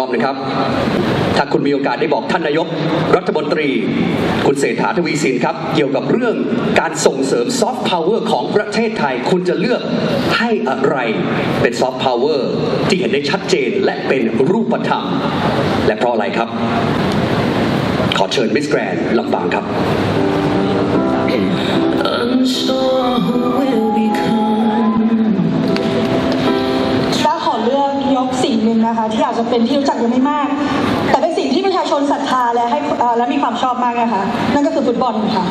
รอบนะครับ ถ้าคุณมีโอกาสได้บอกท่านนายก รัฐมนตรี คุณเศรษฐาทวีสินครับ เกี่ยวกับเรื่องการส่งเสริมซอฟต์พาวเวอร์ของประเทศไทย คุณจะเลือกให้อะไรเป็นซอฟต์พาวเวอร์ที่เห็นได้ชัดเจนและเป็นรูปธรรม และเพราะอะไรครับ ขอเชิญมิสแกรนลำบางครับ unsure who will จจะเป็นที่รู้จักยังไม่มาก แต่เป็นสิ่งที่ประชาชนศรัทธาและให้และมีความชอบมากนะคะนั่นก็คือฟุตบอลค่ะ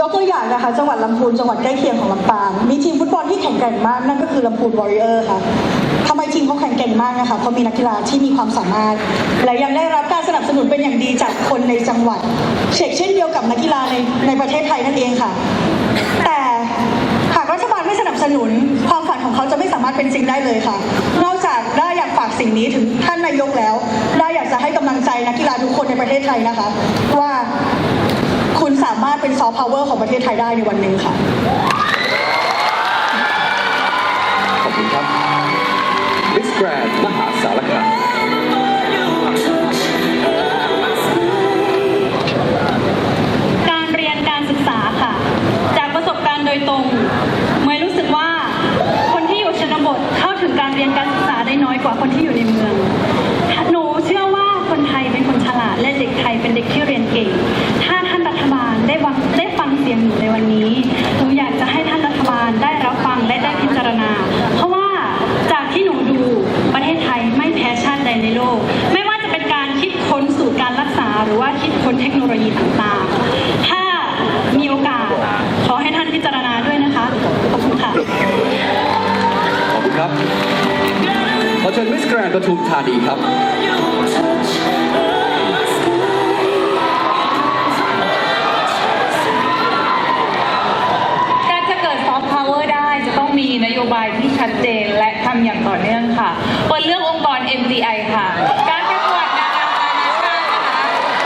ยกตัวอย่างนะคะจังหวัดลำพูนจังหวัดใกล้เคียงของลำปางมีทีมฟุตบอลที่แข็งแกร่งมากนั่นก็คือลำพูนวอริเออร์ค่ะทำไมทีมเขาแข็งแกร่งมากนะคะเพราะมีนักกีฬาที่มีความสามารถ และยังได้รับการสนับสนุนเป็นอย่างดีจากคนในจังหวัดเชกเช่นเดียวกับนักกีฬาในในประเทศไทยนั่นเองค่ะ แต่หากรัฐบาลไม่สนับสนุนความฝันของเขาจะไม่สามารถเป็นจริงได้เลยค่ะ นอกจากได้อยาก ฝากสิ่งนี้ถึงท่านนายกแล้วได้อยากจะให้กำลังใจนักกีฬาทุกคนในประเทศไทยนะคะ ว่าคุณสามารถเป็นซอฟต์พาวเวอร์ของประเทศไทยได้ในวันหนึ่งค่ะ เสียงหนูในวันนี้หนูอยากจะให้ท่านรัฐบาลได้รับฟังและได้พิจารณา เพราะว่าจากที่หนูดูประเทศไทยไม่แพ้ชาติใดในโลก ไม่ว่าจะเป็นการคิดค้นสู่การรักษา หรือว่าคิดค้นเทคโนโลยีต่างๆ ถ้ามีโอกาสขอให้ท่านพิจารณาด้วยนะคะ ขอบคุณค่ะ ขอบคุณครับ ขอเชิญมิสแกรนปทุมธานีครับ มีนโยบายที่ชัดเจนและทำอย่างต่อเนื่องค่ะเปิดเรื่ององค์กร MDI ค่ะ การประกวดนางงามนานาชาตินะคะ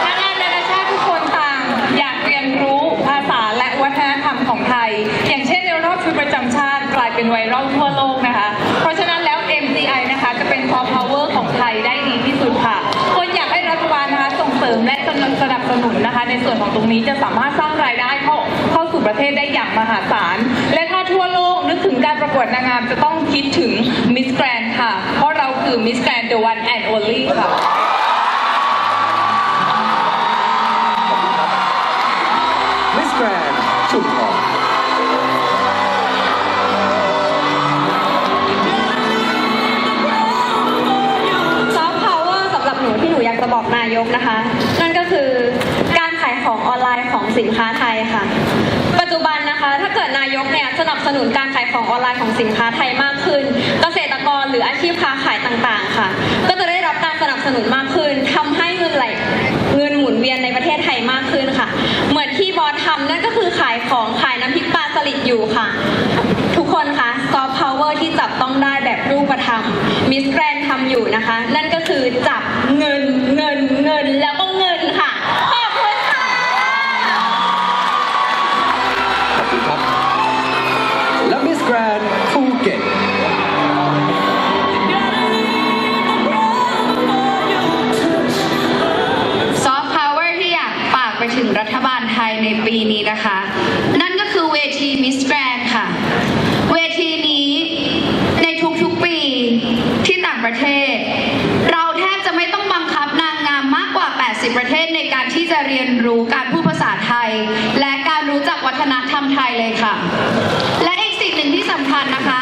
นางงามนานาชาติทุกคนต่าง อยากเรียนรู้ภาษาและวัฒนธรรมของไทย อย่างเช่นในรอบชุดประจำชาติกลายเป็นไวรัลทั่วโลกนะคะ เพราะฉะนั้นแล้ว MDI นะคะจะเป็นซอฟต์พาวเวอร์ของไทยได้ดีที่สุดค่ะ คนอยากให้รัฐบาลนะคะส่งเสริมและสนับสนุนนะคะ ในส่วนของตรงนี้จะสามารถสร้างรายได้เข้าเข้าสู่ประเทศได้อย่างมหาศาลและถ้าทั่วโลก นึกถึงการประกวดนางงามจะต้องคิดถึง Miss Grand ค่ะ เพราะเราคือ Miss Grand the one and only ค่ะมิสแกรนชุมพรซอฟต์พาวเวอร์สำหรับหนูที่หนูอยากจะบอกนายกนะคะ นั่นก็คือการขายของออนไลน์ของสินค้าไทยค่ะ ปัจจุบันนะคะ ถ้าเกเนี่ยสนับสนุนการขายของออนไลน์ของสินค้าไทยมากขึ้น เกษตรกรหรืออาชีพค้าขายต่างๆ ค่ะ ก็จะได้รับการสนับสนุนมากขึ้นทำให้เงินไหลเงินหมุนเวียนในประเทศไทยมากขึ้นค่ะ เหมือนที่บอสทำนั่นก็คือขายของขายน้ำพริกปลาสลิดอยู่ค่ะ ทุกคนคะซอฟต์พาวเวอร์ที่จับต้องได้แบบรูปธรรมมิสแกรนทำอยู่นะคะ นั่นก็คือจับ ปีนี้นะคะ นั่นก็คือเวทีมิสแกรนค่ะ เวทีนี้ในทุกๆปีที่ต่างประเทศ เราแทบจะไม่ต้องบังคับนางงามมากกว่า 80 ประเทศในการที่จะเรียนรู้การพูดภาษาไทย และการรู้จักวัฒนธรรมไทยเลยค่ะ และอีกสิ่งหนึ่งที่สำคัญนะคะ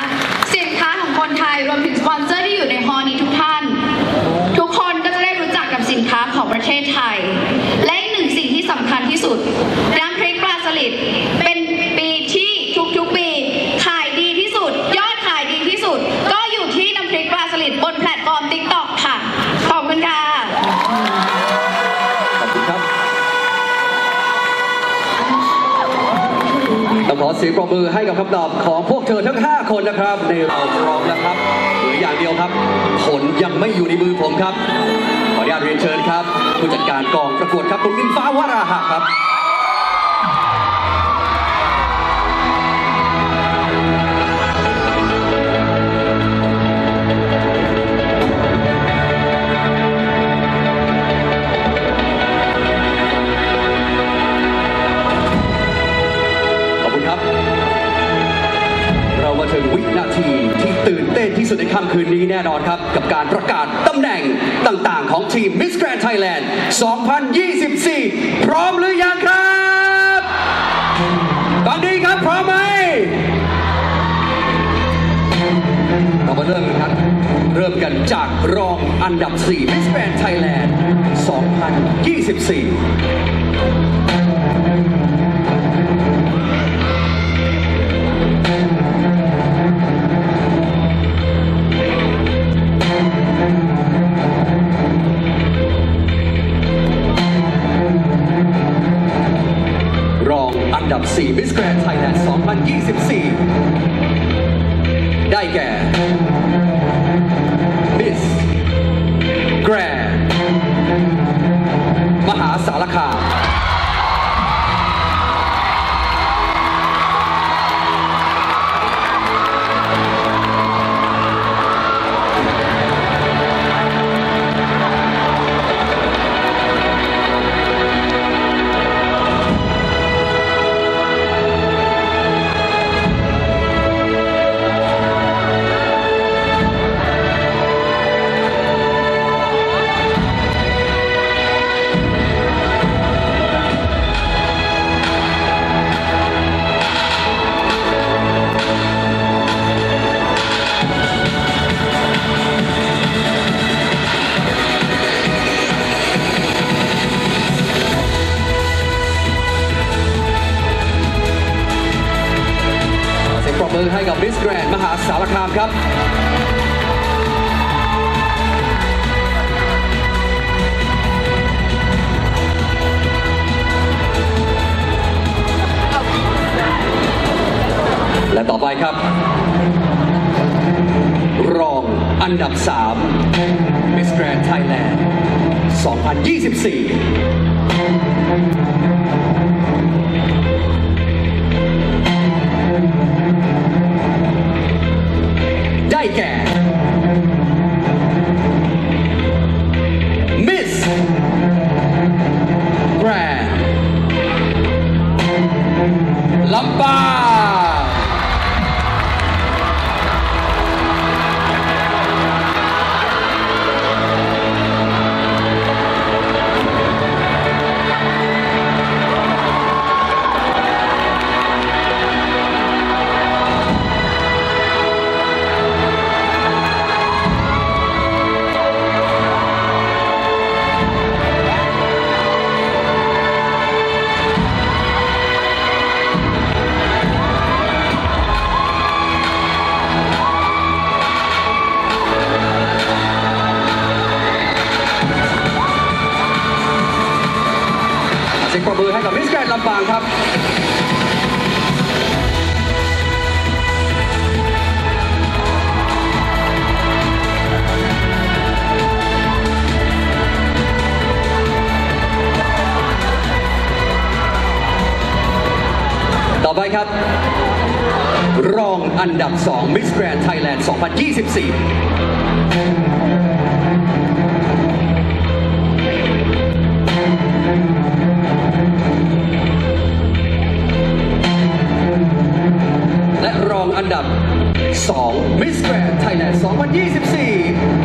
่สุด น้ำพริกปลาสลิดเป็นปีที่ทุกๆปี ขายดีที่สุด ยอดขายดีที่สุด ก็อยู่ที่น้ำพริกปลาสลิดบนแพลตฟอร์ม TikTok ค่ะ ขอบคุณค่ะขอบคุณครับต้องขอเสียงปรบมือให้กับคำตอบของพวกเธอทั้ง 5 คนนะครับในเราพร้อมแล้วครับเหลืออย่างเดียวครับ ผลยังไม่อยู่ในมือผมครับ อนุญาตเรียนเชิญครับ ผู้จัดการกองประกวดครับคุณอินฟ้าวราหะครับ ในค่ำคืนนี้แน่นอนครับ กับการประกาศตำแหน่งต่างๆ ของทีม Miss Grand Thailand 2024 พร้อมหรือยังครับตอนนี้ครับพร้อมไหมเรามาเริ่มกันครับ เริ่มกันจากรองอันดับ 4 Miss Grand Thailand 2024 สารคาม มือให้กับ Miss Grand มหาสารคามครับและต่อไปครับ รองอันดับ 3 Miss Grand Thailand 2024 ได้แก่ Miss Grand ลำปาง อันดับ 2 Miss Grand Thailand 2024และรองอันดับ 2 Miss Grand Thailand 2024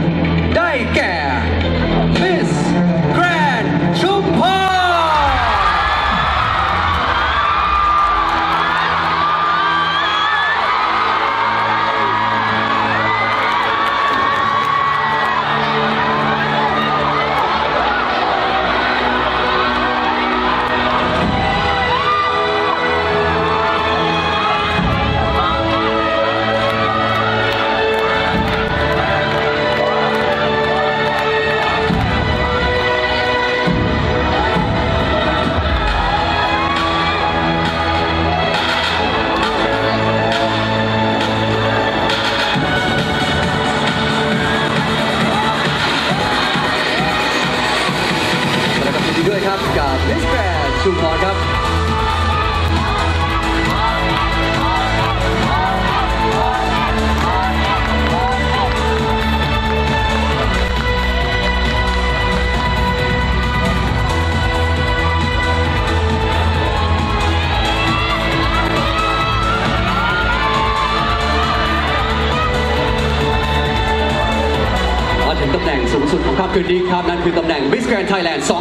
คืนนี้ครับ นั่นคือตำแหน่ง Miss Grand Thailand 2024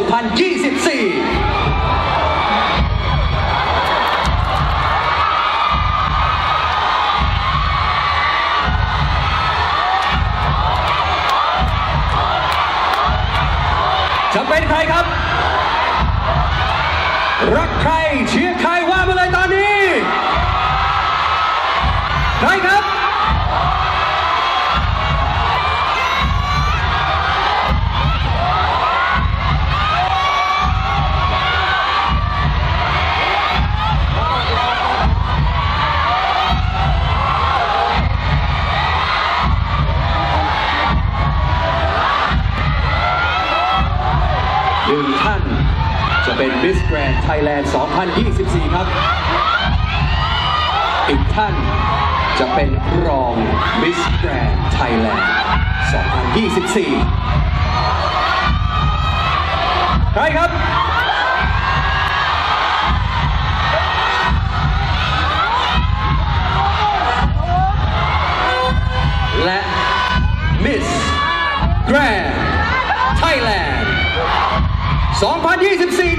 จะเป็นใครครับ รักใครเชียร์ใคร ไทยแลนด์ 2024 ครับ อีกท่านจะเป็นรองมิสแกรนไทยแลนด์ 2024 ใครครับ และมิสแกรนไทยแลนด์ 2024